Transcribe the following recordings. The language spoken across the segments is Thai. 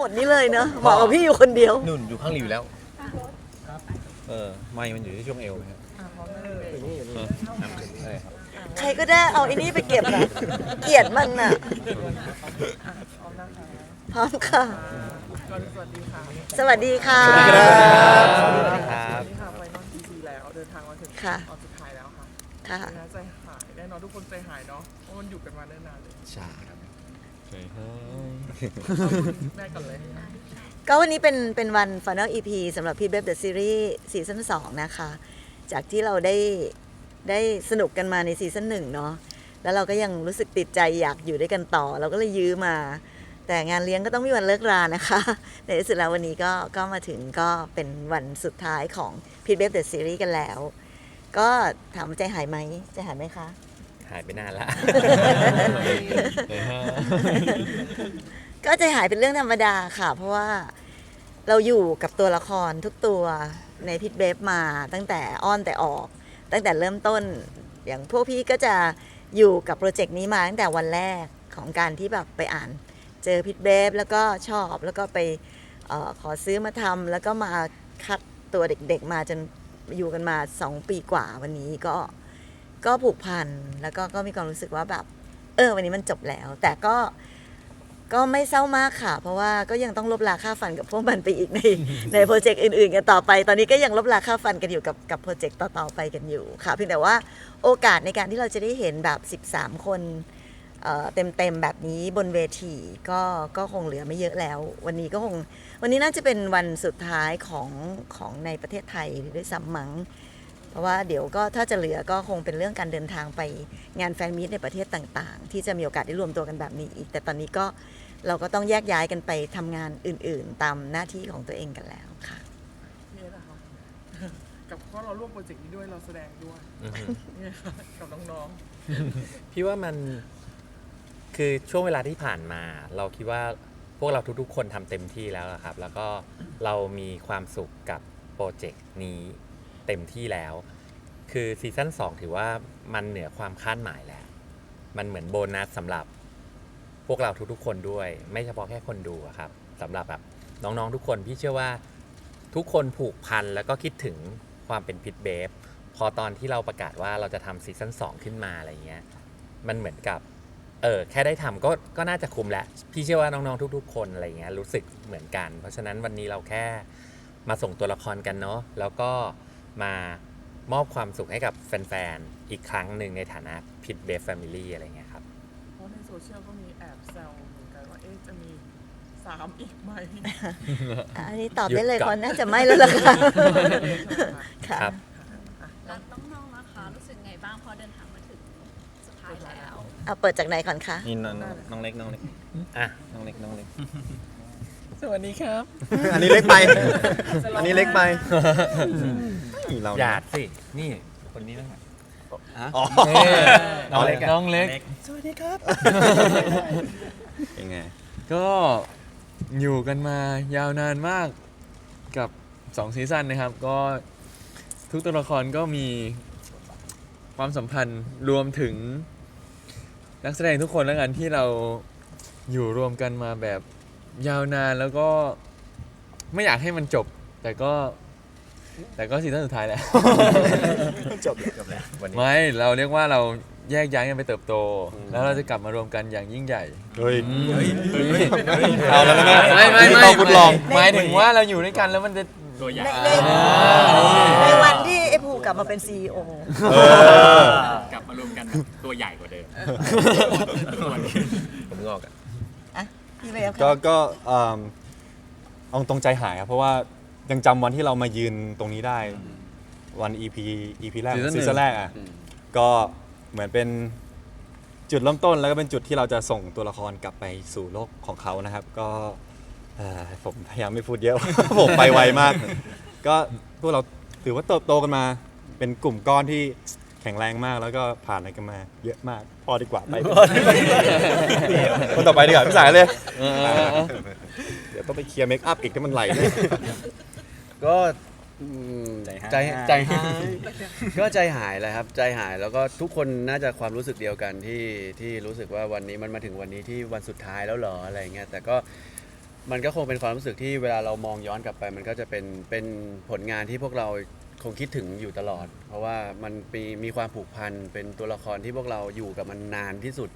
หมดนี้เลยเนอะเหมาะกับพี่อยู่คนเดียว นุ่นอยู่ข้างริวแล้ว เออ ไม่มันอยู่ที่ช่วงเอวครับอะพร้อมได้เลยเออใช่ครับใครก็ได้เอาไอ้นี่ไปเก็บนะเกลียดมันน่ะอะพร้อมนะคะพร้อมค่ะก่อนสวัสดีค่ะ สวัสดีค่ะ สวัสดีครับสวัสดีครับวันนี้ค่ะไฟนอลทีซีแล้วเดินทางมาถึงค่ะ ตอนสุดท้ายแล้วค่ะค่ะเป็นไงใจหายแน่นอนทุกคนใจหายเนาะเพราะมันอยู่กันมาเนิ่นนานเลย ใช่ครับ ใช่แม่ก่อนเลยก็วันนี้เป็นเป็นวัน Final EP สำหรับพี่เบฟเดอะซีรีส์ซีซั่น2นะคะ จากที่เราได้ได้สนุกกันมาในซีซั่นหนึ่งเนาะแล้วเราก็ยังรู้สึกติดใจอยากอยู่ด้วยกันต่อ เราก็เลยยื้อมา แต่งานเลี้ยงก็ต้องมีวันเลิกรานะคะ ในที่สุดแล้ววันนี้ก็ก็มาถึงก็เป็นวันสุดท้ายของพี่เบฟเดอะซีรีส์กันแล้ว ก็ถามว่าใจหายไหมใจหายไหมคะ หายไปนานละก็ใจหายเป็นเรื่องธรรมดาค่ะ เพราะว่าเราอยู่กับตัวละครทุกตัวในพิทเบฟมาตั้งแต่อ้อนแต่ออก ตั้งแต่เริ่มต้น อย่างพวกพี่ก็จะอยู่กับโปรเจกต์นี้มาตั้งแต่วันแรกของการที่แบบไปอ่าน เจอพิทเบฟแล้วก็ชอบแล้วก็ไปเออขอซื้อมาทำแล้วก็มาคัดตัวเด็กๆมาจนอยู่กันมา 2 ปีกว่าวันนี้ก็ ก็ผูกพันแล้วก็ก็มีความรู้สึกว่าแบบ เออ วันนี้มันจบแล้ว แต่ก็ก็ไม่เศร้ามากค่ะ เพราะว่าก็ยังต้องลบลาค่าฟันกับพวกมันไปอีกในในโปรเจกต์อื่นๆกันต่อไป ตอนนี้ก็ยังลบลาค่าฟันกันอยู่กับกับโปรเจกต์ต่อๆไปกันอยู่ค่ะ เพียงแต่ว่าโอกาสในการที่เราจะได้เห็นแบบ 13 คนเอ่อเต็มๆแบบนี้บนเวทีก็ก็คงเหลือไม่เยอะแล้ว วันนี้ก็คงวันนี้น่าจะเป็นวันสุดท้ายของของในประเทศไทยด้วยซ้ำมั้ง เพราะว่าเดี๋ยวก็ถ้าจะเหลือก็คงเป็นเรื่องการเดินทางไปงานแฟนมีตในประเทศต่างๆ ที่จะมีโอกาสได้รวมตัวกันแบบนี้อีก แต่ตอนนี้ก็เราก็ต้องแยกย้ายกันไปทำงานอื่นๆ ตามหน้าที่ของตัวเองกันแล้วค่ะนี่แหละค่ะกับเพราะเราร่วมโปรเจกต์นี้ด้วยเราแสดงด้วยอือฮึเนี่ยค่ะกับน้องพี่ว่ามันคือช่วงเวลาที่ผ่านมา เราคิดว่าพวกเราทุกๆ คนทำเต็มที่แล้วอะครับ แล้วก็เรามีความสุขกับโปรเจกต์นี้ เต็มที่แล้ว คือซีซั่น2ถือว่ามันเหนือความคาดหมายแล้ว มันเหมือนโบนัสสำหรับพวกเราทุกๆ คนด้วย ไม่เฉพาะแค่คนดูอะครับสำหรับแบบน้องๆทุกคนพี่เชื่อว่าทุกคนผูกพันแล้วก็คิดถึงความเป็นพิทเบฟพอตอนที่เราประกาศว่าเราจะทำซีซั่น2ขึ้นมาอะไรเงี้ยมันเหมือนกับเออแค่ได้ทำก็ก็น่าจะคุ้มแล้ว พี่เชื่อว่าน้องๆทุก ๆ คนอะไรเงี้ยรู้สึกเหมือนกัน เพราะฉะนั้นวันนี้เราแค่มาส่งตัวละครกันเนาะแล้วก็ มามอบความสุขให้กับแฟนๆ อีกครั้งหนึ่งในฐานะพิทเบฟแฟมิลี่อะไรเงี้ยครับๆเพราะในโซเชียลก็มีแอบแซวเหมือนกันว่าเอ๊ะจะมีสามอีกไหมอันนี้ตอบได้เลยหยุดก่คอน นน่าจะไม่แล้วล่ะค่ะค่ะ ครับ แล้วน้องๆนะคะรู้สึกไงบ้างพอเดินทางมาถึงสุดท้ายแล้ว เอาเปิดจากไหนก่อนคะ นี่น้องน้องเล็กน้องเล็กอะ น้องเล็กน้องเล็ก สวัสดีครับ อันนี้เล็กไป อันนี้เล็กไปนี่เราหยาดสิ นี่คนนี้ต้องหยาดอ๋อน้องเล็กอะน้องเล็กยังไง ก็อยู่กันมายาวนานมากกับ2ซีซั่นนะครับ ก็ทุกตัวละครก็มีความสัมพันธ์รวมถึงนักแสดงทุกคนแล้วกันที่เราอยู่รวมกันมาแบบ ยาวนานแล้วก็ไม่อยากให้มันจบ แต่ก็ แต่ก็ซีซั่นสุดท้ายแล้ว จบจบแล้ววันนี้ ไม่เราเรียกว่าเราแยกย้ายกันไปเติบโต แล้วเราจะกลับมารวมกันอย่างยิ่งใหญ่ เฮ้ย เอาแล้วนะไม่ไม่นี่ไม่ต้องทดลอง หมายถึงว่าเราอยู่ด้วยกันแล้วมันจะ ตัวใหญ่ในในในวันที่ไอ้ภูกลับมาเป็นซีอเออกลับมารวมกันตัวใหญ่กว่าเดิมผมงอกอะ พี่เบฟก็ค่ะ ก็เอิ่มเอาตรงใจหายครับ เพราะว่ายังจำวันที่เรามายืนตรงนี้ได้ วัน EP EP แรกซีซั่นหนึ่ง ซีซั่นแรกอะก็เหมือนเป็นจุดเริ่มต้นแล้วก็เป็นจุดที่เราจะส่งตัวละครกลับไปสู่โลกของเขานะครับ ก็เอ่อผมพยายามไม่พูดเยอะ ผมไปไวมาก ก็พวกเราถือว่าเติบโตกันมา เป็นกลุ่มก้อนที่ แข็งแรงมากแล้วก็ผ่านอะไรกันมา เยอะมาก พอดีกว่าไป คนต่อไปดีกว่าพี่สายเลย เออเออเออเดี๋ยวต้องไปเคลียร์เมคอัพอีกที่มันไหลเนี่ยก็อืมใจหายใจใจหาย ก็ใจหายแหละครับ ใจหายแล้วก็ทุกคนน่าจะความรู้สึกเดียวกันที่ที่รู้สึกว่าวันนี้มันมาถึงวันนี้ที่วันสุดท้ายแล้วเหรออะไรเงี้ยแต่ก็มันก็คงเป็นความรู้สึกที่เวลาเรามองย้อนกลับไป มันก็จะเป็นเป็นผลงานที่พวกเรา คงคิดถึงอยู่ตลอด เพราะว่ามันมีมีความผูกพันเป็นตัวละครที่พวกเราอยู่กับมันนานที่สุด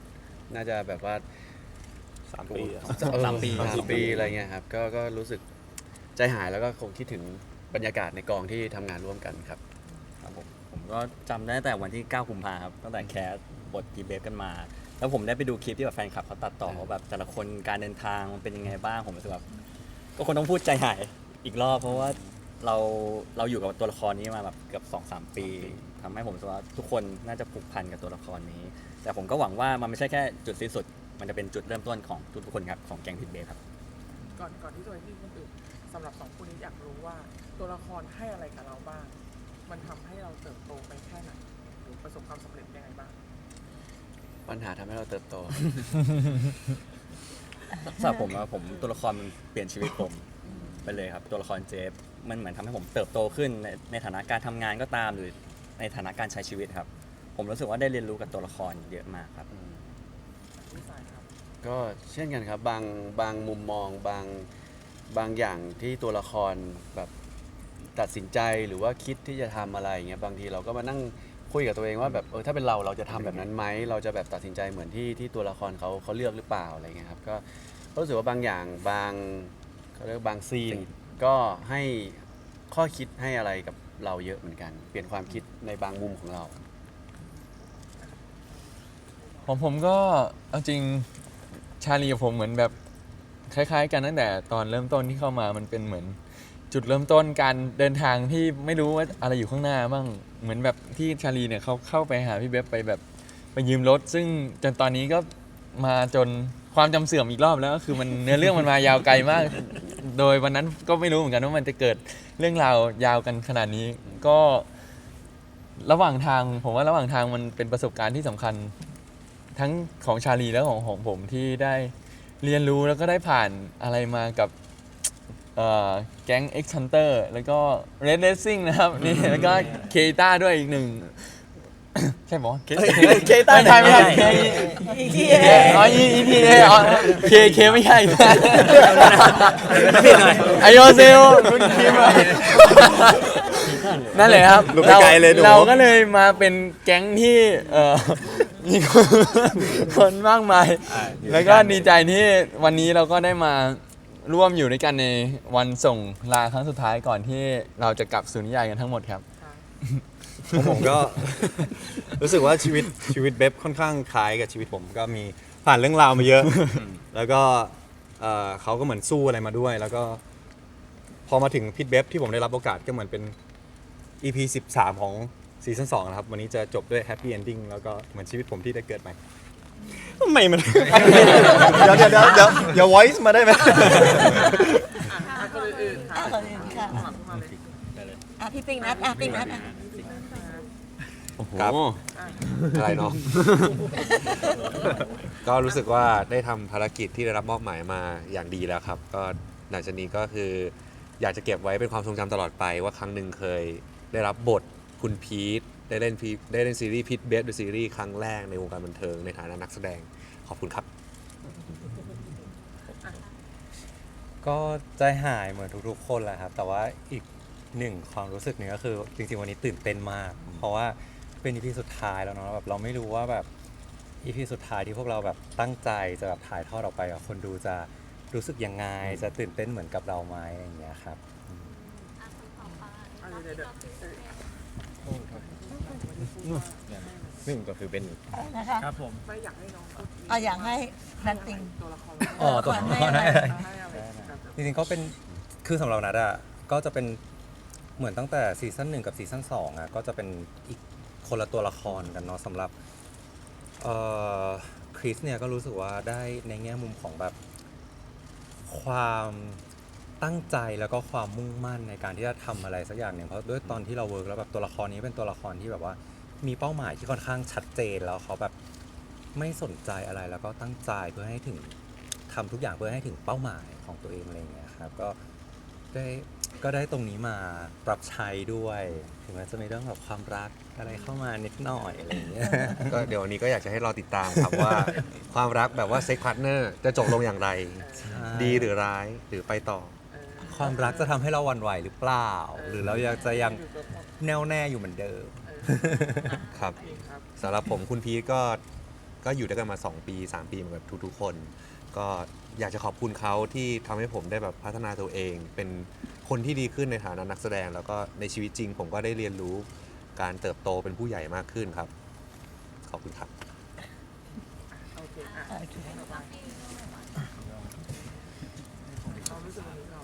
น่าจะแบบว่าสามปีอะ เออสามปี สามปีอะไรเงี้ยครับก็ก็รู้สึกใจหายแล้วก็คงคิดถึงบรรยากาศในกองที่ทำงานร่วมกันครับ ครับผมผมก็จำได้ตั้งแต่วันที่ 9 กุมภาครับตั้งแต่แคสบทกีเบฟกันมา แล้วผมได้ไปดูคลิปที่แบบแฟนคลับเขาตัดต่อว่าแบบแต่ละคนการเดินทางมันเป็นยังไงบ้างผมรู้สึกแบบก็คนต้องพูดใจหายอีกรอบเพราะว่า เราเราอยู่กับตัวละครนี้มาแบบเกือบ2อสปีทำให้ผมรู้สึกว่าทุกคนน่าจะผูกพันกับตัวละครนี้ แต่ผมก็หวังว่ามันไม่ใช่แค่จุดสิ้นสุด มันจะเป็นจุดเริ่มต้นของทุกๆคนครับของแกงพิทเบฟครับ ก่อนก่อนที่จะไปที่คนอื่นสำหรับสองคนนี้อยากรู้ว่าตัวละครให้อะไรกับเราบ้าง มันทำให้เราเติบโตไปแค่ไหนหรือประสบความสำเร็จยังไงบ้าง ปัญหาทำให้เราเติบโต สำหรับผมอะผมตัวละครมันเปลี่ยนชีวิตผม ไปเลยครับตัวละครเจฟมันเหมือนทำให้ผมเติบโตขึ้นในในฐานะการทำงานก็ตามหรือในฐานะการใช้ชีวิตครับ ผมรู้สึกว่าได้เรียนรู้กับตัวละครเยอะมากครับ ก็เช่นกันครับบางบางมุมมองบางบางอย่างที่ตัวละครแบบตัดสินใจหรือว่าคิดที่จะทำอะไรอย่างเงี้ยบางทีเราก็มานั่งคุยกับตัวเองว่าแบบเออถ้าเป็นเราเราจะทำแบบนั้นไหมเราจะแบบตัดสินใจเหมือนที่ที่ตัวละครเขาเขาเลือกหรือเปล่าอะไรเงี้ยครับก็ก็รู้สึกว่าบางอย่างบาง เขาเรียกว่าบางซีนก็ให้ข้อคิดให้อะไรกับเราเยอะเหมือนกัน เปลี่ยนความคิดในบางมุมของเรา ของผมก็เอาจริงชาลีกับผมเหมือนแบบคล้ายๆ กันตั้งแต่ตอนเริ่มต้นที่เข้ามามันเป็นเหมือนจุดเริ่มต้นการเดินทางที่ไม่รู้ว่าอะไรอยู่ข้างหน้าบ้างเหมือนแบบที่ชาลีเนี่ยเขาเข้าไปหาพี่เบบไปแบบไปยืมรถ ซึ่งจนตอนนี้ก็มาจนความจำเสื่อมอีกรอบแล้วก็คือมันเนื้อเรื่องมันมายาวไกลมาก โดยวันนั้นก็ไม่รู้เหมือนกันว่ามันจะเกิดเรื่องราวยาวกันขนาดนี้ ก็ระหว่างทางผมว่าระหว่างทางมันเป็นประสบการณ์ที่สำคัญ ทั้งของชาลีและของของผมที่ได้เรียนรู้แล้วก็ได้ผ่านอะไรมากับเอ่อแก๊ง X Hunter แล้วก็ Red Racing นะครับนี่แล้วก็เคต้าด้วยอีกหนึ่ง ใช่ปะเคต้าไม่ใช่ไม่ใช่ไหนเคอ๋อ E E T A อ๋อเคเคไม่ใช่ผิดหน่อยไอโอเซลคุณคิมอะนั่นแหละครับหลุดไปไกลเลยหนูเราก็เลยมาเป็นแก๊งที่เอ่อมีคนคนมากมาย แล้วก็ดีใจที่วันนี้เราก็ได้มาร่วมอยู่ด้วยกันในวันส่งลาครั้งสุดท้ายก่อนที่เราจะกลับสู่นิยายกันทั้งหมดครับ ของผมก็ รู้สึกว่าชีวิตชีวิตเบบค่อนข้างคล้ายกับชีวิตผมก็มีผ่านเรื่องราวมาเยอะ แล้วก็เอ่อเขาก็เหมือนสู้อะไรมาด้วย แล้วก็ พอมาถึงพิทเบบที่ผมได้รับโอกาสก็เหมือนเป็น EP 13 ของซีซั่น2นะครับ วันนี้จะจบด้วยแฮปปี้เอนดิ้งแล้วก็เหมือนชีวิตผมที่ได้เกิดใหม่ทำไมมัน เดี๋ยวเดี๋ยวเดี๋ยวเดี๋ยวอย่า voice มาได้ไหมอะอะคนอื่นๆค่ะอะคนอื่นค่ะ อะพี่ปิงนัดอะปิงนัดอะครับ อะไรเนาะ ก็รู้สึกว่าได้ทำภารกิจที่ได้รับมอบหมายมาอย่างดีแล้วครับ ก็หลังจากนี้ก็คือ อยากจะเก็บไว้เป็นความทรงจำตลอดไปว่าครั้งหนึ่งเคย ได้รับบทคุณพีทได้เล่นพีได้เล่นซีรีส์พีทเบสดูซีรีส์ครั้งแรกในวงการบันเทิงในฐานะนักแสดงขอบคุณครับ ก็ใจหายเหมือนทุกๆคนแหละครับ แต่ว่าอีก หนึ่งความรู้สึกหนึ่งก็คือจริงๆวันนี้ตื่นเต้นมาก เพราะว่าเป็นอีพีสุดท้ายแล้วเนาะแบบเราไม่รู้ว่าแบบอีพีสุดท้ายที่พวกเราแบบตั้งใจจะแบบถ่ายทอดออกไปกับคนดูจะรู้สึกยังไงจะตื่นเต้นเหมือนกับเราไหมอย่างเงี้ยครับ อะคนต่อไปอะเดี๋ยวเดี๋ยวหนึ่งก็คือเป็นนะคะครับผมไม่อยากให้น้องพูดเอาอยากให้นัดปิง ตัวละครอ๋อตัวละครให้อะไรให้อะไรกับจริงๆก็เป็นคือสำหรับนัดอะก็จะเป็น เหมือนตั้งแต่ซีซั่นหนึ่งกับซีซั่นสองอะก็จะเป็นอีกคนละตัวละครกันเนาะสำหรับเอ่อคริสเนี่ยก็รู้สึกว่าได้ในแง่มุมของแบบความตั้งใจแล้วก็ความมุ่งมั่นในการที่จะทำอะไรสักอย่างหนึ่งเพราะด้วยตอนที่เราเวิร์กแล้วแบบตัวละครนี้เป็นตัวละครที่แบบว่า มีเป้าหมายที่ค่อนข้างชัดเจนแล้วเขาแบบไม่สนใจอะไรแล้วก็ตั้งใจเพื่อให้ถึงทำทุกอย่างเพื่อให้ถึงเป้าหมายของตัวเองอะไรอย่างเงี้ยครับก็ได้ ก็ได้ตรงนี้มาปรับใช้ด้วย ถึงแม้จะมีเรื่องแบบความรักอะไรเข้ามานิดหน่อยอะไรอย่างเงี้ยก็เดี๋ยววันนี้ก็อยากจะให้รอติดตามครับว่า ความรักแบบว่าเซ็กพาร์ทเนอร์จะจบลงอย่างไร ดีหรือร้ายหรือไปต่อ ความรักจะทำให้เราหวั่นไหวหรือเปล่า หรือเราอยากจะยังแน่วแน่อยู่เหมือนเดิม ครับครับสำหรับผมคุณพีทก็ก็อยู่ด้วยกันมา 2 ปี 3 ปีเหมือนกับทุกๆคน ก็อยากจะขอบคุณเขาที่ทำให้ผมได้แบบพัฒนาตัวเองเป็น คนที่ดีขึ้นในฐานะนักแสดง แล้วก็ในชีวิตจริง ผมก็ได้เรียนรู้การเติบโตเป็นผู้ใหญ่มากขึ้นครับ ขอบคุณครับ โอเคอะความรู้สึกวันนี้เรา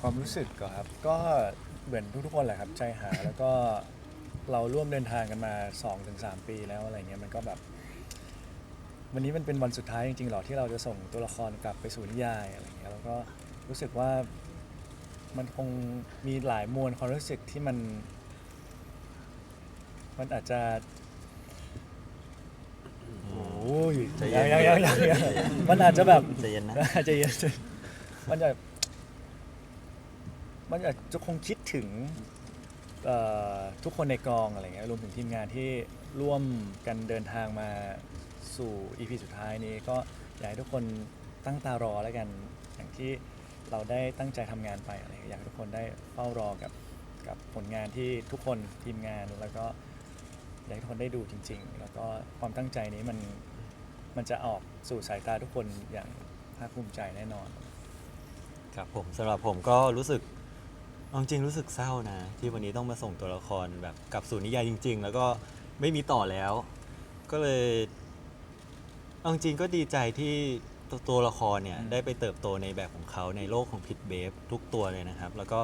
ความรู้สึกก็ครับ ก็เหมือนทุกๆคนแหละครับใจหายแล้วก็เราร่วมเดินทางกันมา 2-3 ปีแล้วอะไรเงี้ยมันก็แบบ วันนี้มันเป็นวันสุดท้ายจริงๆหรอที่เราจะส่งตัวละครกลับไปสู่นิยายอะไรเงี้ยแล้วก็รู้สึกว่า มันคงมีหลายมวลความรู้สึกที่มัน มันอาจจะโอ้ยใจเย็ยังนยังยังยังมันอาจจะแบบใจเย็นนะใจเย็นมันจะมันอาจจะคงคิดถึงเอ่อทุกคนในกองอะไรเงี้ยรวมถึงทีมงานที่ร่วมกันเดินทางมาสู่อีพีสุดท้ายนี้ก็อยากให้ทุกคนตั้งตารอแล้วกันอย่างที่ เราได้ตั้งใจทำงานไปอะไรเงี้ยอยากให้ทุกคนได้เฝ้ารอกับกับผลงานที่ทุกคนทีมงานแล้วก็อยากให้ทุกคนได้ดูจริง ๆ แล้วก็ความตั้งใจนี้มันมันจะออกสู่สายตาทุกคนอย่างภาคภูมิใจแน่นอน ครับผมสำหรับผมก็รู้สึกเอาจริงรู้สึกเศร้านะ ที่วันนี้ต้องมาส่งตัวละครแบบกลับสู่นิยายจริง ๆ แล้วก็ไม่มีต่อแล้ว ก็เลยเอาจริงก็ดีใจที่ ตัวตัวละครเนี่ยได้ไปเติบโตในแบบของเขาในโลกของพิทเบฟทุกตัวเลยนะครับ แล้วก็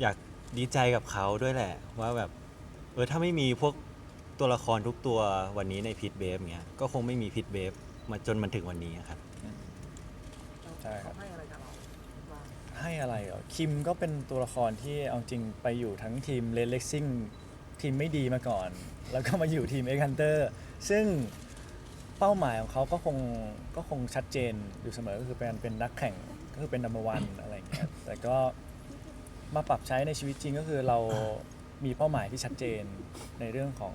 อยากดีใจกับเขาด้วยแหละ ว่าแบบเออถ้าไม่มีพวกตัวละครทุกตัววันนี้ในพิทเบฟเนี้ยก็คงไม่มีพิทเบฟมาจนมันถึงวันนี้ครับ ใช่ครับ เขาให้อะไรกับเราบ้างให้อะไรเหรอคิมก็เป็นตัวละครที่เอาจริงไปอยู่ทั้งทีมเลนเล็กซิ่งทีมไม่ดีมาก่อน แล้วก็มาอยู่ทีมเอ็กฮันเตอร์ซึ่ง เป้าหมายของเขาก็คงก็คงชัดเจนอยู่เสมอก็คือเป็นเป็นนักแข่งก็คือเป็นนัมเบอร์วันอะไรอย่างเงี้ยแต่ก็มาปรับใช้ในชีวิตจริงก็คือเรามีเป้าหมายที่ชัดเจนในเรื่องของ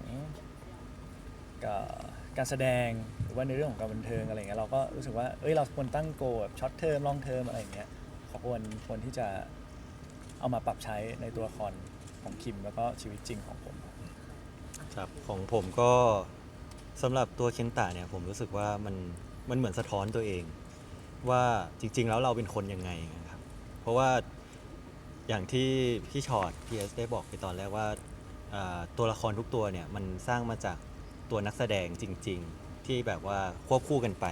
เอ่อการแสดงหรือว่าในเรื่องของการบันเทิงอะไรเงี้ยเราก็รู้สึกว่าเอ้ยเราควรตั้งโกแบบช็อตเทอมลองเทอมอะไรอย่างเงี้ยขาควรควรที่จะเอามาปรับใช้ในตัวละครของคิมแล้วก็ชีวิตจริงของผม ครับของผมก็ สำหรับตัวเคนตะเนี่ยผมรู้สึกว่ามันมันเหมือนสะท้อนตัวเอง ว่าจริง ๆ แล้วเราเป็นคนยังไงนะครับ เพราะว่าอย่างที่พี่ชอตพีเอสได้บอกไปตอนแรกว่าอ่าตัวละครทุกตัวเนี่ยมันสร้างมาจากตัวนักแสดงจริง ๆ ที่แบบว่าควบคู่กันไป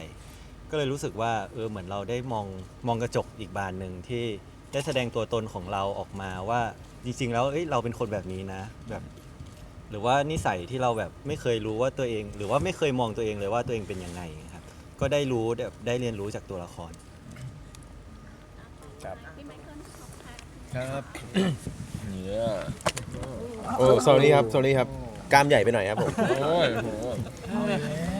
ก็เลยรู้สึกว่าเออเหมือนเราได้มองมองกระจกอีกบานหนึ่งที่ได้แสดงตัวตนของเราออกมาว่าจริง ๆ แล้วเอ้ยเราเป็นคนแบบนี้นะ แบบ หรือว่านิสัยที่เราแบบไม่เคยรู้ว่าตัวเอง หรือว่าไม่เคยมองตัวเองเลยว่าตัวเองเป็นยังไงครับก็ได้รู้แบบได้เรียนรู้จากตัวละคร ครับ พี่ไมเคิลขอบคุณค่ะครับโอ้ sorry ครับ sorry ครับกล้ามใหญ่ไปหน่อยครับผมโอ้ยโห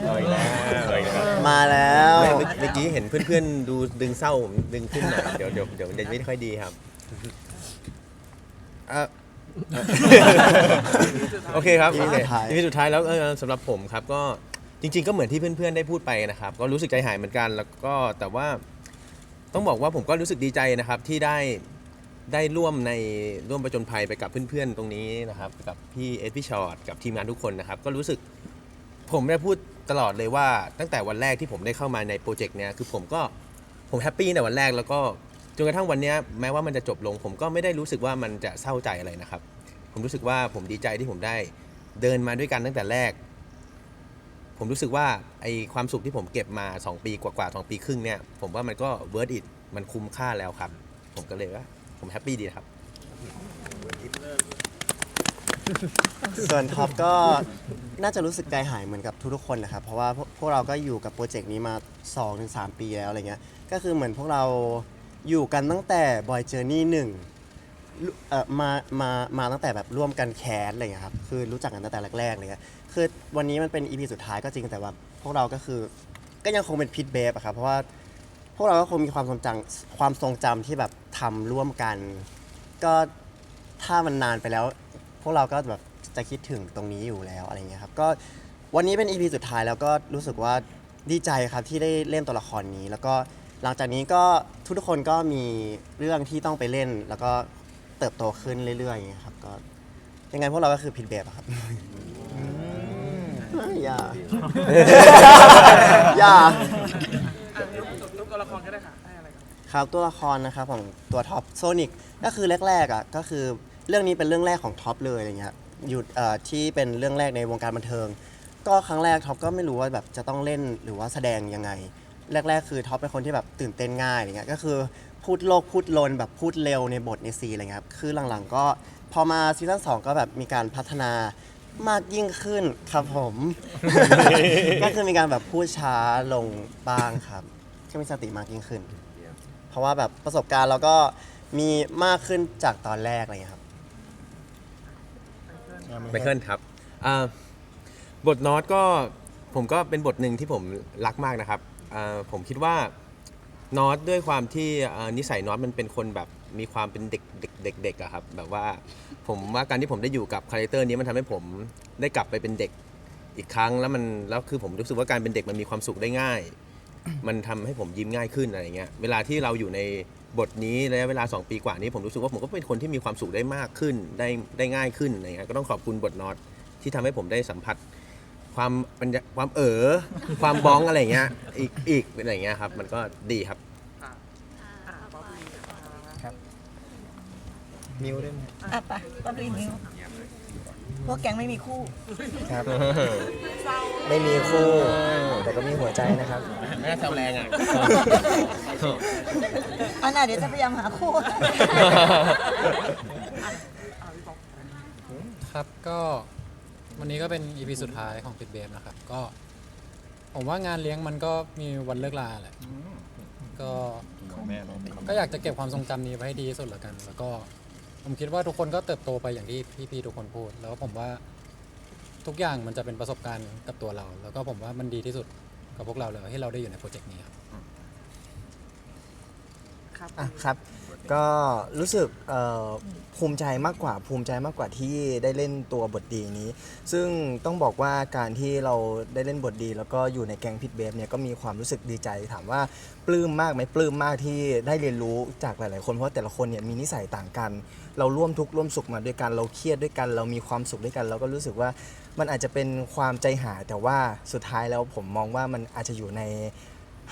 เอาอีกแล้วเอาอีกแล้วมาแล้วเมื่อเมื่อกี้เห็นเพื่อนๆดูดึงเศร้าผมดึงขึ้นหน่อยเดี๋ยวเดี๋ยวเดี๋ยวเดี๋ยวไม่ค่อยดีครับอะ โอเคครับอีพีสุดท้ายอีพีสุดท้ายแล้วเออสำหรับผมครับก็จริง ๆ ก็เหมือนที่เพื่อนๆได้พูดไปนะครับ ก็รู้สึกใจหายเหมือนกัน แล้วก็แต่ว่าต้องบอกว่าผมก็รู้สึกดีใจนะครับที่ได้ได้ร่วมในร่วมประจนภัยไปกับเพื่อนๆตรงนี้นะครับ กับพี่เอสพี่ชอตกับทีมงานทุกคนนะครับ ก็รู้สึกผมได้พูดตลอดเลยว่าตั้งแต่วันแรกที่ผมได้เข้ามาในโปรเจกต์เนี้ยคือผมก็ผมแฮปปี้ในวันแรกแล้วก็ จนกระทั่งวันนี้แม้ว่ามันจะจบลง ผมก็ไม่ได้รู้สึกว่ามันจะเศร้าใจอะไรนะครับ ผมรู้สึกว่าผมดีใจที่ผมได้เดินมาด้วยกันตั้งแต่แรก ผมรู้สึกว่าไอความสุขที่ผมเก็บมา 2 ปีกว่าๆสองปีครึ่งเนี่ย ผมว่ามันก็เวิร์ดอิทมันคุ้มค่าแล้วครับ ผมก็เลยว่า ผมแฮปปี้ดีครับ ส่วนท็อปก็น่าจะรู้สึกใจหายเหมือนกับทุกๆคนนะครับ เพราะว่าพวกพวกเราก็อยู่กับโปรเจกต์นี้มา 2-3 ปีแล้วอะไรเงี้ย ก็คือเหมือนพวกเรา อยู่กันตั้งแต่บอยเจอร์นี่หนึ่งเอ่อมามามาตั้งแต่แบบร่วมกันแคสอะไรเงี้ยครับคือรู้จักกันตั้งแต่แรกๆเลยครับคือวันนี้มันเป็นอีพีสุดท้ายก็จริงแต่ว่าพวกเราก็คือก็ยังคงเป็นพิทเบฟอะครับเพราะว่าพวกเราก็คงมีความทรงจำความทรงจำที่แบบทำร่วมกัน ก็ถ้ามันนานไปแล้ว พวกเราก็แบบจะคิดถึงตรงนี้อยู่แล้วอะไรเงี้ยครับก็วันนี้เป็น EP สุดท้ายแล้วก็รู้สึกว่าดีใจครับที่ได้เล่นตัวละครนี้ แล้วก็ หลังจากนี้ก็ทุกๆคนก็มีเรื่องที่ต้องไปเล่น แล้วก็เติบโตขึ้นเรื่อยๆอย่างเงี้ยครับก็ยังไงพวกเราก็คือผิดแบบอะครับอย่าอย่า อะยกยกตัวละครก็ได้ค่ะให้อะไรครับครับตัวละครนะครับของตัวท็อปโซนิกก็คือแรกๆอะก็คือเรื่องนี้เป็นเรื่องแรกของท็อปเลยอะไรเงี้ยอยู่เอ่อที่เป็นเรื่องแรกในวงการบันเทิง ก็ครั้งแรกท็อปก็ไม่รู้ว่าแบบจะต้องเล่นหรือว่าแสดงยังไง แรก ๆ คือท็อปเป็นคนที่แบบตื่นเต้นง่ายอะไรเงี้ยก็คือพูดโลกพูดลนแบบพูดเร็วในบทในซีนอะไรเงี้ยครับคือหลังๆก็พอมาซีซั่น2ก็แบบมีการพัฒนามากยิ่งขึ้นครับผม ก็คือมีการแบบพูดช้าลงบ้างครับก็มีสติมากยิ่งขึ้น เพราะว่าแบบประสบการณ์เราก็มีมากขึ้นจากตอนแรกอะไรเงี้ยครับ ไมเคิลครับอ่าบทนอตก็ผมก็เป็นบทหนึ่งที่ผมรักมากนะครับ ผมคิดว่านอตด้วยความที่นิสัยนอตมันเป็นคนแบบมีความเป็นเด็กเด็กเด็กอะครับแบบว่าผมว่าการที่ผมได้อยู่กับคาแรคเตอร์นี้มันทำให้ผมได้กลับไปเป็นเด็กอีกครั้งแล้วมันแล้วคือผมรู้สึกว่าการเป็นเด็กมันมีความสุขได้ง่าย มันทำให้ผมยิ้มง่ายขึ้นอะไรเงี้ยเวลาที่เราอยู่ในบทนี้ระยะเวลา 2 ปีกว่านี้ผมรู้สึกว่าผมก็เป็นคนที่มีความสุขได้มากขึ้นได้ได้ง่ายขึ้นอะไรเงี้ยก็ต้องขอบคุณบทนอตที่ทำให้ผมได้สัมผัส ความปัญญาความเอ๋อ ความบ้องอะไรเงี้ยอีกอีกอะไรเงี้ยครับ มันก็ดีครับอะอะป๊อปปี้นะคะมิวได้ไหมอะไปก็รีวิวพวกแก๊งไม่มีคู่ ครับ ไม่มีคู่ แต่ก็มีหัวใจนะครับแม่แซวแรงอะ อันน่ะเดี๋ยวจะพยายามหาคู่ ครับก็ วันนี้ก็เป็น EP สุดท้ายของปิดเบฟนะครับ ก็ ผมว่างานเลี้ยงมันก็มีวันเลิกลาแหละก็ก็อยากจะเก็บความทรงจำนี้ไว้ให้ดีที่สุดละกัน แล้วก็ผมคิดว่าทุกคนก็เติบโตไปอย่างที่พี่ๆทุกคนพูด แล้วผมว่าทุกอย่างมันจะเป็นประสบการณ์กับตัวเรา แล้วก็ผมว่ามันดีที่สุดกับพวกเราเลยที่เราได้อยู่ในโปรเจกต์นี้ครับ ครับ อะครับก็รู้สึกเอ่อภูมิใจมากกว่าภูมิใจมากกว่าที่ได้เล่นตัวบทดีนี้ ซึ่งต้องบอกว่าการที่เราได้เล่นบทดี แล้วก็อยู่ในแกงพิทเบฟเนี่ยก็มีความรู้สึกดีใจ ถามว่าปลื้มมากไหมปลื้มมากที่ได้เรียนรู้จากหลาย ๆ คนเพราะแต่ละคนเนี่ยมีนิสัยต่างกัน เราร่วมทุกข์ร่วมสุขมาด้วยกันเราเครียดด้วยกัน เรามีความสุขด้วยกัน เราก็รู้สึกว่ามันอาจจะเป็นความใจหายแต่ว่าสุดท้ายแล้วผมมองว่ามันอาจจะอยู่ใน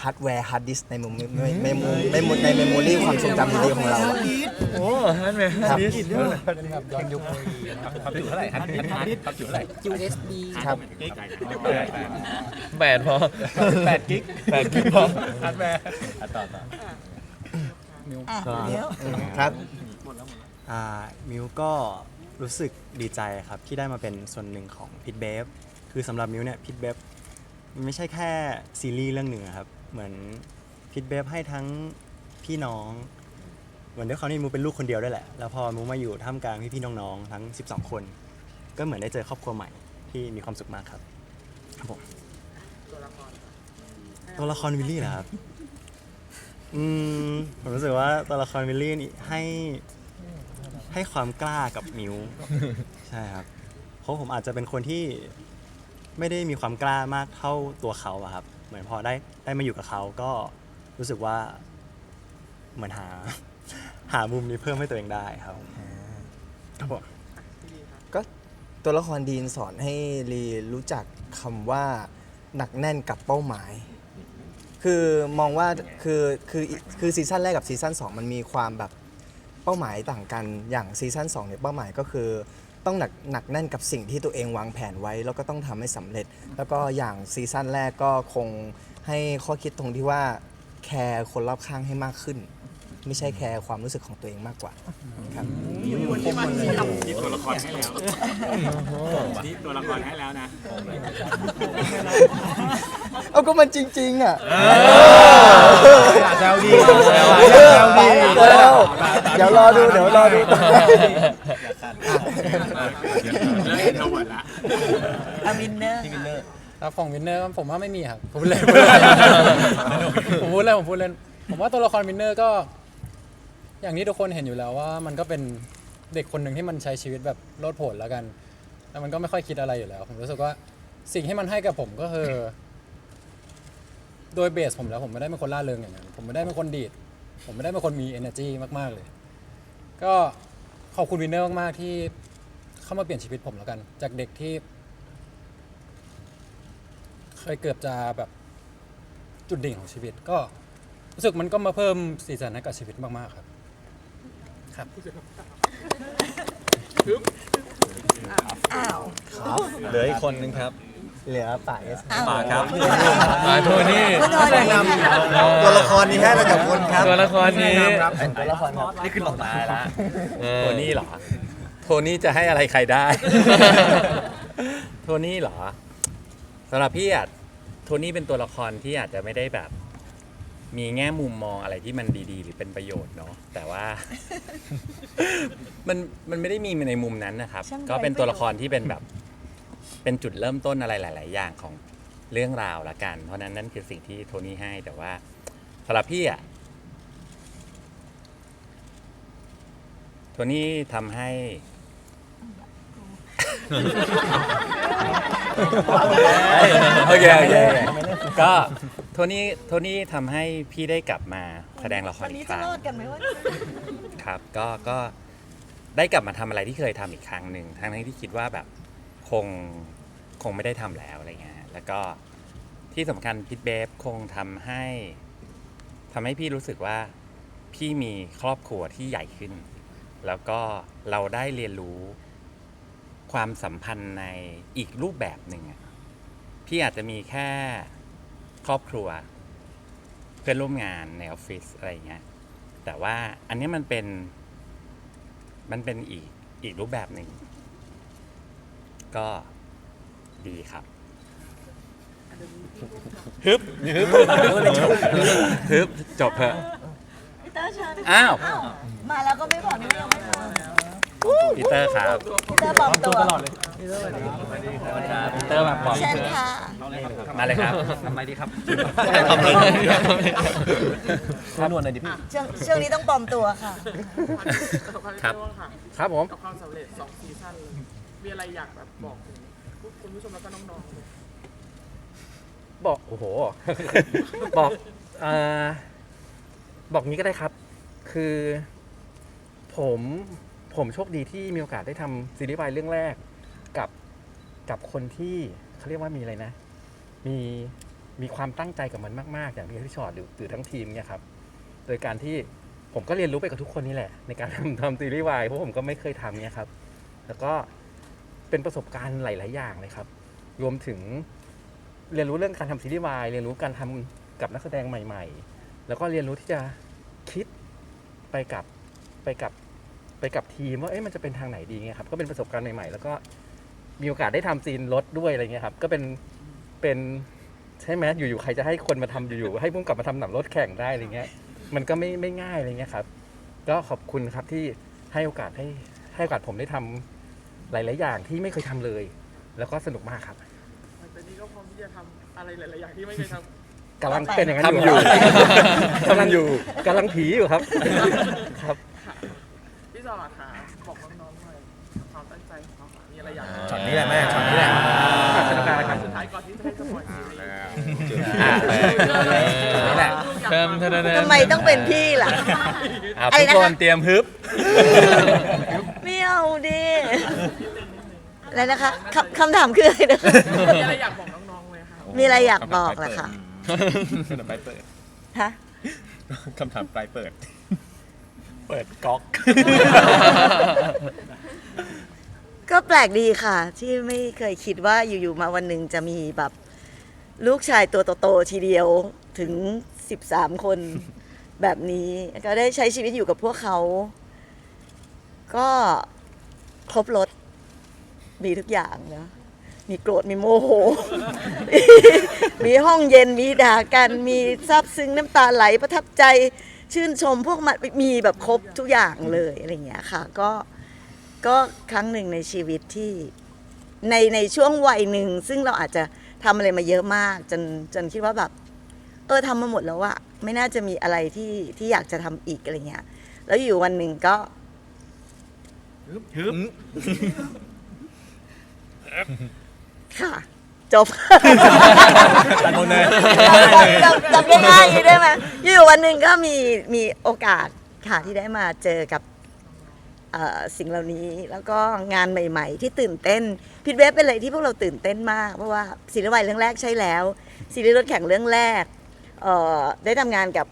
ฮาร์ดแวร์ฮาร์ดดิสในมุมในในมุมในมุมในเมมโมรีความทรงจำดีๆของเรา โอ้ฮันแมนครับเป็นแบบย้อนยุคความจุเท่าไหร่ฮันฮันความจุเท่าไหร่ USB ครับ แปดพอแปดกิกแปดกิกพอฮันแม่ต่อต่ออะเดี๋ยวครับอ่ามิวก็รู้สึกดีใจครับที่ได้มาเป็นส่วนหนึ่งของพิทเบฟคือสำหรับมิวเนี่ยพิทเบฟมันไม่ใช่แค่ซีรีส์เรื่องหนึ่งอะครับ เหมือนพิทเบฟให้ทั้งพี่น้อง เหมือนด้วยความที่มิวเป็นลูกคนเดียวด้วยแหละ แล้วพอมิวมาอยู่ท่ามกลางพี่ๆน้องๆทั้ง 12 คน ก็เหมือนได้เจอครอบครัวใหม่ที่มีความสุขมากครับครับผมตัวละครตัวละครวิลลี่เหรอครับอืมผมรู้สึกว่าตัวละครวิลลี่นี่ให้ให้ความกล้ากับมิวใช่ครับเพราะผมอาจจะเป็นคนที่ไม่ได้มีความกล้ามากเท่าตัวเขาอะครับ เหมือนพอได้ได้มาอยู่กับเขาก็รู้สึกว่าเหมือนหา หามุมนี้เพิ่มให้ตัวเองได้ครับครับผมก็ตัวละครดีนสอนให้ลีรู้จักคำว่าหนักแน่นกับเป้าหมาย คือมองว่าคือคือคือซีซั่นแรกกับซีซั่น2 มันมีความแบบเป้าหมายต่างกันอย่างซีซั่น2เนี่ยเป้าหมายก็คือ ต้องหนักหนักแน่นกับสิ่งที่ตัวเองวางแผนไว้ แล้วก็ต้องทำให้สำเร็จ แล้วก็อย่างซีซั่นแรกก็คงให้ข้อคิดตรงที่ว่าแคร์คนรอบข้างให้มากขึ้น ไม่ใช่แคร์ความรู้สึกของตัวเองมากกว่าครับคิดตัวละครให้แล้วคิดตัวละครให้แล้วนะ เอาก็มันจริง ๆ อะแซวดีแซวดีแซวดี เดี๋ยวรอดูเดี๋ยวรอดูต่อ เริ่มเห็นทั้งหมดละอาวินเนอร์ ครับของวินเนอร์ผมว่าไม่มีครับผมพูดเล่นผมพูดเล่นผมพูดเล่นผมพูดเล่นผมว่าตัวละครวินเนอร์ก็ อย่างที่ทุกคนเห็นอยู่แล้วว่า มันก็เป็นเด็กคนหนึ่งที่มันใช้ชีวิตแบบโลดโผนแล้วกัน แล้วมันก็ไม่ค่อยคิดอะไรอยู่แล้ว ผมรู้สึกว่าสิ่งที่มันให้กับผมก็คือ โดยเบสผมแล้วผมไม่ได้เป็นคนล่าเริงอย่างนั้นผมไม่ได้เป็นคนดีด ผมไม่ได้เป็นคนมี energy มากๆเลย ก็ขอบคุณวินเนอร์มากๆที่ เข้ามาเปลี่ยนชีวิตผมแล้วกัน จากเด็กที่ เคยเกือบจะแบบจุดดิ่งของชีวิต ก็รู้สึกมันก็มาเพิ่มสีสันให้กับชีวิตมากๆครับ ครับอ้าวครับเหลืออีกคนนึงครับ เหลือป่าเอสอ้าวป่าครับป่าโทนี่คุณโทนี่ค่ะตัวละครนี้ให้มากับคนครับตัวละครนี้ตัวละครครับนี่คือหลอกตายละโทนี่เหรอ โทนี่จะให้อะไรใครได้ โทนี่เหรอสำหรับพี่อะโทนี่เป็นตัวละครที่อาจจะไม่ได้แบบ มีแง่มุมมองอะไรที่มันดีๆ หรือเป็นประโยชน์เนาะแต่ว่า มันมันไม่ได้มีในมุมนั้นนะครับ ช่างไร้ ก็เป็นตัวละครที่เป็นแบบ เป็นจุดเริ่มต้นอะไรหลาย ๆ อย่างของเรื่องราวละกัน เพราะฉะนั้นนั่นคือสิ่งที่โทนี่ให้แต่ว่าสำหรับพี่อะโทนี่ทำให้ โอเคโอเคโอเคก็โทนี่โทนี่ทำให้พี่ได้กลับมาแสดงละครวันอีนี้กคจะรั้งรอดกันไหมวะครับ ก็ก็ได้กลับมาทำอะไรที่เคยทำอีกครั้งหนึ่งทั้งที่คิดว่าแบบคงคงไม่ได้ทำแล้วอะไรเงี้ยแล้วก็ที่สำคัญพิทเบฟคงทำให้ทำให้พี่รู้สึกว่าพี่มีครอบครัวที่ใหญ่ขึ้น แล้วก็เราได้เรียนรู้ ความสัมพันธ์ในอีกรูปแบบหนึ่งอะพี่อาจจะมีแค่ครอบครัว เพื่อนร่วมงานในออฟฟิศอะไรอย่างเงี้ยแต่ว่าอันนี้มันเป็นมันเป็นอีกอีกรูปแบบหนึ่ง ก็ดีครับฮึบฮึบฮึบจบเถอะ พีเตอร์เชิญอ้าว มาแล้วก็ไม่บอกนี่ยังไม่มา ปีเตอร์ครับพีเตอร์ปลอมตัวปีเตอร์มาปลอมเชิญค่ะมาเลยครับทำไมดีครับข้านวลหน่อยดิพี่ช่วงช่วงนี้ต้องปลอมตัวค่ะ ครับค่ะครับผมกับความสำเร็จสองซีซั่นเลยมีอะไรอยากแบบบอกถึงคุณผู้ชมแล้วก็น้องๆเลยบอกโอ้โห บอกเอ่อบอกงี้ก็ได้ครับ คือผม ผมโชคดีที่มีโอกาสได้ทำซีรีส์วายเรื่องแรกกับกับคนที่เขาเรียกว่ามีอะไรนะ มีมีความตั้งใจกับมันมาก ๆ อย่างที่พี่ชอตหรือหรือทั้งทีมเนี่ยครับ โดยการที่ผมก็เรียนรู้ไปกับทุกคนนี่แหละ ในการทำทำซีรีส์วายเพราะผมก็ไม่เคยทำเนี่ยครับ แล้วก็เป็นประสบการณ์หลาย ๆ อย่างเลยครับ รวมถึงเรียนรู้เรื่องการทำซีรีส์วายเรียนรู้การทำกับนักแสดงใหม่ ๆ แล้วก็เรียนรู้ที่จะคิดไปกับไปกับ ไปกับทีมว่าเอ๊ะมันจะเป็นทางไหนดีเงี้ยครับก็เป็นประสบการณ์ใหม่ๆ แล้วก็มีโอกาสได้ทำซีนรถด้วยอะไรเงี้ยครับก็เป็นเป็นใช่ไหมอยู่ๆใครจะให้คนมาทำอยู่ๆให้พุ่งกลับมาทำหนังรถแข่งได้อะไรเงี้ย มันก็ไม่ไม่ง่ายอะไรเงี้ยครับ ก็ขอบคุณครับที่ให้โอกาสให้ให้โอกาสผมได้ทำหลาย ๆ อย่างที่ไม่เคยทำเลย แล้วก็สนุกมากครับหลังจากนี้ก็พร้อมที่จะทำอะไรหลาย ๆ อย่างที่ไม่เคยทำกำลังเป็นอย่างนั้นทำอยู่กำลังอยู่กำลังผีอยู่ครับครับ พี่สวัสดิ์ค่ะ บอกน้องๆหน่อยความตั้งใจของเขาค่ะมีอะไรอยากช็อตนี้แหละแม่ช็อตนี้แหละสนุกการกันสุดท้ายก่อนที่จะให้สปอยซีรีส์อะเลยนี่แหละเติมเท่านั้นทำไมต้องเป็นพี่ล่ะ อะอะไรทุกนะคะคนเตรียมฮึบ ไม่เอาดิอะไรนะคะคำคำถามคืออะไรนะคะมีอะไรอยากบอกน้องๆเลยค่ะ มีอะไรอยากบอกล่ะคะคำถามปลายเปิดฮะ คำถามปลายเปิดเปิดก๊อก ก็แปลกดีค่ะ ที่ไม่เคยคิดว่าอยู่ๆมาวันหนึ่งจะมีแบบ ลูกชายตัวโตๆทีเดียวถึง 13 คน แบบนี้ ก็ได้ใช้ชีวิตอยู่กับพวกเขา ก็ครบรถมีทุกอย่างเนอะมีโกรธมีโมโห มีห้องเย็นมีด่ากัน มีซาบซึ้งน้ำตาไหลประทับใจ ชื่นชมพวกมันมีแบบครบทุกอย่างเลยอะไรอย่างเงี้ยค่ะ ก็ก็ครั้งหนึ่งในชีวิตที่ในในช่วงวัยหนึ่ง ซึ่งเราอาจจะทำอะไรมาเยอะมากจนจนคิดว่าแบบ เออทำมาหมดแล้วอะไม่น่าจะมีอะไรที่ที่อยากจะทำอีกอะไรเงี้ย แล้วอยู่วันหนึ่งก็ ฮึบ ค่ะ จบตัดหมดเลย จบจบง่ายๆอย่างนี้ได้ไหมอยู่วันหนึ่งก็มีมีโอกาสค่ะที่ได้มาเจอกับเอ่อสิ่งเหล่านี้แล้วก็งานใหม่ๆ ที่ตื่นเต้นพิทเวฟเป็นอะไรที่พวกเราตื่นเต้นมาก เพราะว่าซีรีส์วายเรื่องแรกใช่แล้วซีรีส์รถแข่งเรื่องแรกเอ่อได้ทำงานกับ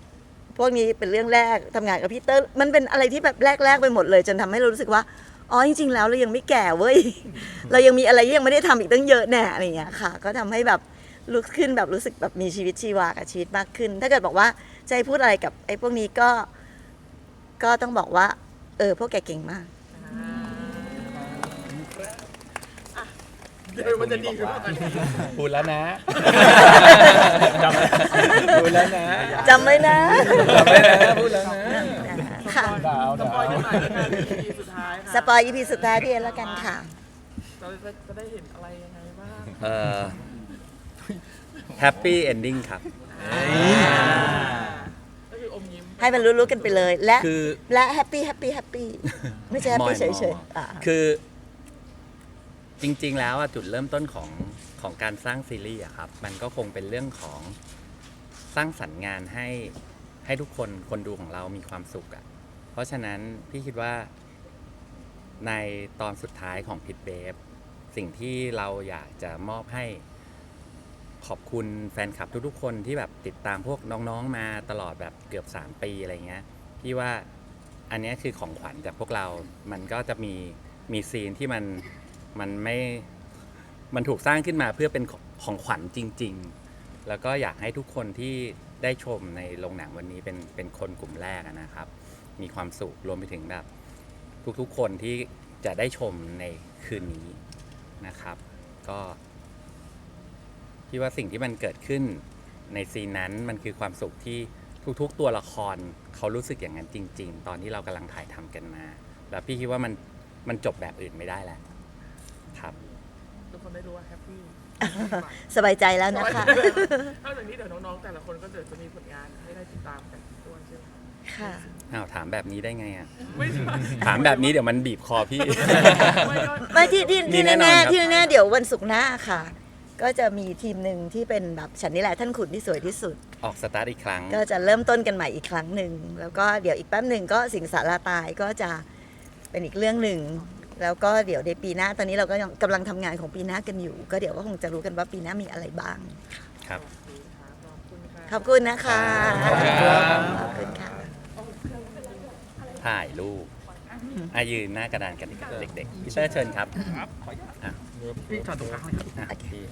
พวกนี้เป็นเรื่องแรกทำงานกับพีเตอร์มันเป็นอะไรที่แบบแรกๆไปหมดเลย จนทำให้เรารู้สึกว่า อ๋อจริงๆแล้วเรายังไม่แก่เว้ย เรายังมีอะไรที่ยังไม่ได้ทำอีกตั้งเยอะแน่อะไรอย่างเงี้ยค่ะ ก็ทำให้แบบลุกขึ้นแบบรู้สึกแบบมีชีวิตชีวากับชีวิตมากขึ้น ถ้าเกิดบอกว่าจะให้พูดอะไรกับไอ้พวกนี้ก็ ก็ต้องบอกว่า เออพวกแกเก่งมากเดี๋ยวมันจะดีขึ้นกว่ากันพูดแล้วนะจำพูดแล้วนะจำไว้นะจำไว้นะพูดแล้วนะค่ะสปอยกันหน่อยละกัน EP สุดท้ายค่ะ สปอยอีพีสุดท้ายพี่เอ็นแล้วกันค่ะ เราจะจะได้เห็นอะไรยังไงบ้างเอ่อแฮปปี้เอนดิ้งครับ ก็คืออมยิ้มให้มันรู้ๆกันไปเลย และคือและแฮปปี้แฮปปี้แฮปปี้ไม่ใช่แฮปปี้มเฉอยยๆอ่าคือจริง ๆ แล้วอะจุดเริ่มต้นของของการสร้างซีรีส์อะครับ มันก็คงเป็นเรื่องของสร้างสรรค์งานให้ให้ทุกคนคนดูของเรามีความสุขอะเพราะฉะนั้นพี่คิดว่า ในตอนสุดท้ายของพิทเบฟสิ่งที่เราอยากจะมอบให้ขอบคุณแฟนคลับทุกๆ คนที่แบบติดตามพวกน้องๆมาตลอดแบบเกือบ 3 ปีอะไรเงี้ยพี่ว่าอันนี้คือของขวัญจากพวกเรา มันก็จะมีมีซีนที่มันมันไม่ มันถูกสร้างขึ้นมาเพื่อเป็นของขวัญจริง ๆ แล้วก็อยากให้ทุกคนที่ได้ชมในโรงหนังวันนี้เป็นเป็นคนกลุ่มแรกนะครับ มีความสุขรวมไปถึงแบบ ทุกๆคนที่จะได้ชมในคืนนี้นะครับ ก็พี่ว่าสิ่งที่มันเกิดขึ้นในซีนนั้นมันคือความสุขที่ทุกๆ ตัวละครเขารู้สึกอย่างนั้นจริง ๆ ตอนที่เรากำลังถ่ายทำกันมา แล้วพี่คิดว่ามันมันจบแบบอื่นไม่ได้แล้วครับ ทุกคนได้รู้ว่าแฮปปี้สบายใจแล้วนะคะ นอกจากนี้เดี๋ยวน้องๆแต่ละคนก็เดี๋ยวจะมีผลงานให้ได้ติดตามกันด้วยใช่ไหมค่ะ อ้าวถามแบบนี้ได้ไงอะ ไม่ใช่ถามแบบนี้เดี๋ยวมันบีบคอพี่ไม่ที่ที่มีที่แน่นอนแน่ครับ ๆที่แน่ๆเดี๋ยววันศุกร์หน้าค่ะ ก็จะมีทีมหนึ่งที่เป็นแบบฉันนี่แหละท่านขุนที่สวยที่สุด ออกสตาร์ทอีกครั้ง ก็จะเริ่มต้นกันใหม่อีกครั้งหนึ่ง แล้วก็เดี๋ยวอีกแป๊บหนึ่งก็สิงสาราตายก็จะเป็นอีกเรื่องหนึ่ง แล้วก็เดี๋ยวในปีหน้าตอนนี้เราก็ยังกำลังทำงานของปีหน้ากันอยู่ ก็เดี๋ยวก็คงจะรู้กันว่าปีหน้ามีอะไรบ้าง ครับ ขอบคุณนะคะ ขอบคุณครับ ขอบคุณค่ะ ถ่ายรูปอายืนหน้ากระดานกันเด็กๆพี่เตอร์เชิญครับอะ พี่จอดตรงกลางเลยครับ อะพี่